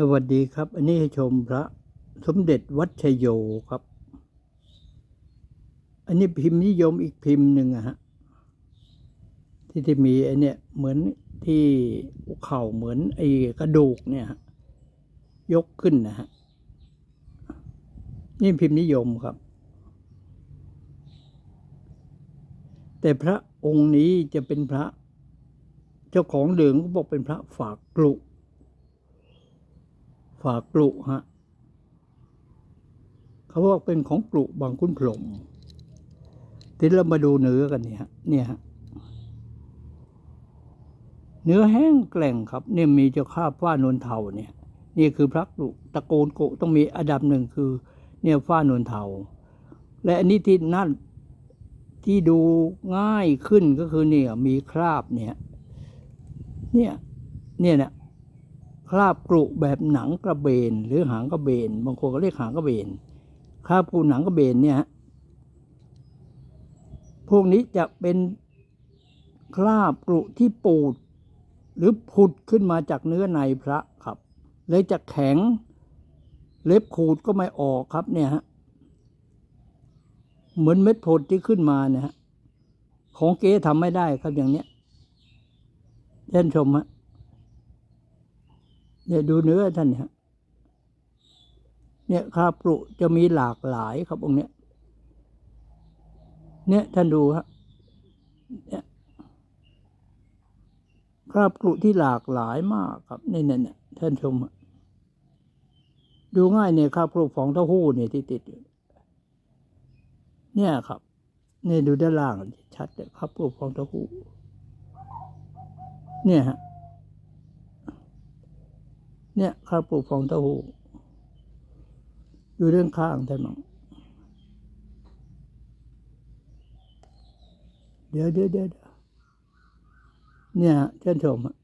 สวัสดีครับ อันนี้ให้ชมพระสมเด็จวัชโยครับ อันนี้พิมพ์นิยมอีกพิมพ์หนึ่งอะฮะที่ที่มีไอเนี่ยเหมือนที่เข่าเหมือนไอ้กระดูกเนี่ยยกขึ้นนะฮะนี่พิมพ์นิยมครับ แต่พระองค์นี้จะเป็นพระ เจ้าของเหลืองก็บอกเป็นพระฝากกลุ ฝากกลุฮะเขาบอกเป็นของกลุบางคุณพรหมทีนี้เรามาดูเนื้อกันเนี่ยเนี่ยฮะเนื้อแห้งแกร่งครับ เนี่ยมีเจ้าข้าฟ้านวลเทาเนี่ย นี่คือพระกลุตะโกนโกะต้องมีอันดับหนึ่งคือ เนี่ยฟ้านวลเทา และอันนี้ที่นั่นที่ดูง่ายขึ้นก็คือเนี่ยมีคราบเนี่ย เนี่ย เนี่ยนะ คราบกรุแบบหนังกระเบน หรือหางกระเบน บางคนก็เรียกหางกระเบน คราบกรุหนังกระเบนเนี่ยพวกนี้จะเป็นคราบกรุที่ปูด หรือผุดขึ้นมาจากเนื้อในพระครับ เลยจะแข็ง เล็บขูดก็ไม่ออกครับเนี่ยฮะเหมือนเม็ดผดที่ขึ้นมาเนี่ยฮะของเก๊ทำไม่ได้ครับอย่างเนี้ยท่านชมฮะ เนี่ยดูเนื้อท่านเนี่ยเนี่ยคาปรุจะมีหลากหลายครับองค์เนี้ย เนี่ยท่านดูฮะเนี่ยคาบกรุที่หลากหลายมากครับนี่เนี่ยเนี่ยท่านชมดูง่ายเนี่ยคาบกรุฟองเต้าหู้เนี่ยที่ติดอยู่เนี่ยครับนี่ดูด้านล่างชัดเลยครับกรุฟองเต้าหู้เนี่ยฮะ เนี่ยข้าวปลูกฟองเต้าหู้อยู่เรื่องข้างท่านมังเดี๋ยวเดี๋ยวเดี๋ยวเนี่ยเชิญชมฮะ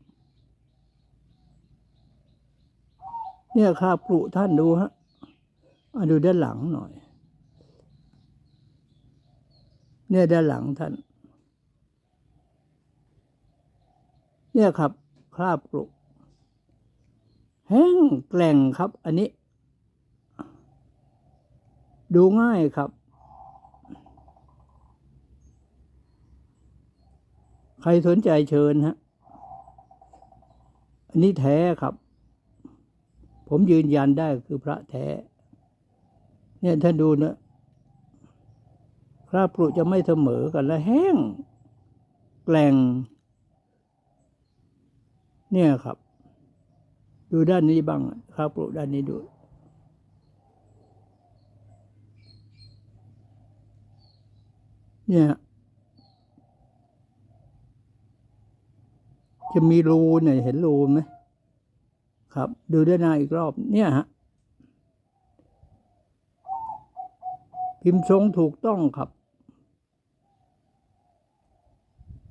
เนี่ยข้าวปลูกท่านดูฮะอะดูด้านหลังหน่อย เนี่ยด้านหลังท่าน เนี่ยครับคราบกรุ แห้งแกร่งครับ อันนี้ ดูง่ายครับ ใครสนใจเชิญฮะ อันนี้แท้ครับ ผมยืนยันได้คือพระแท้ เนี่ยท่านดูนะคราบปรุจะไม่เสมอกันและแห้ง แกร่ง เนี่ยครับ ดูด้านนี้บ้างครับปลูกด้านนี้ดูเนี่ยจะมีรูเนี่ยเห็นรูไหมครับ ดูด้านหน้าอีกรอบ เนี่ยฮะพิมพ์ทรงถูกต้องครับ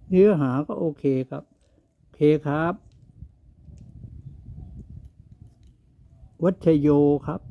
เนื้อหาก็โอเคครับ โอเคครับ วัชโยครับ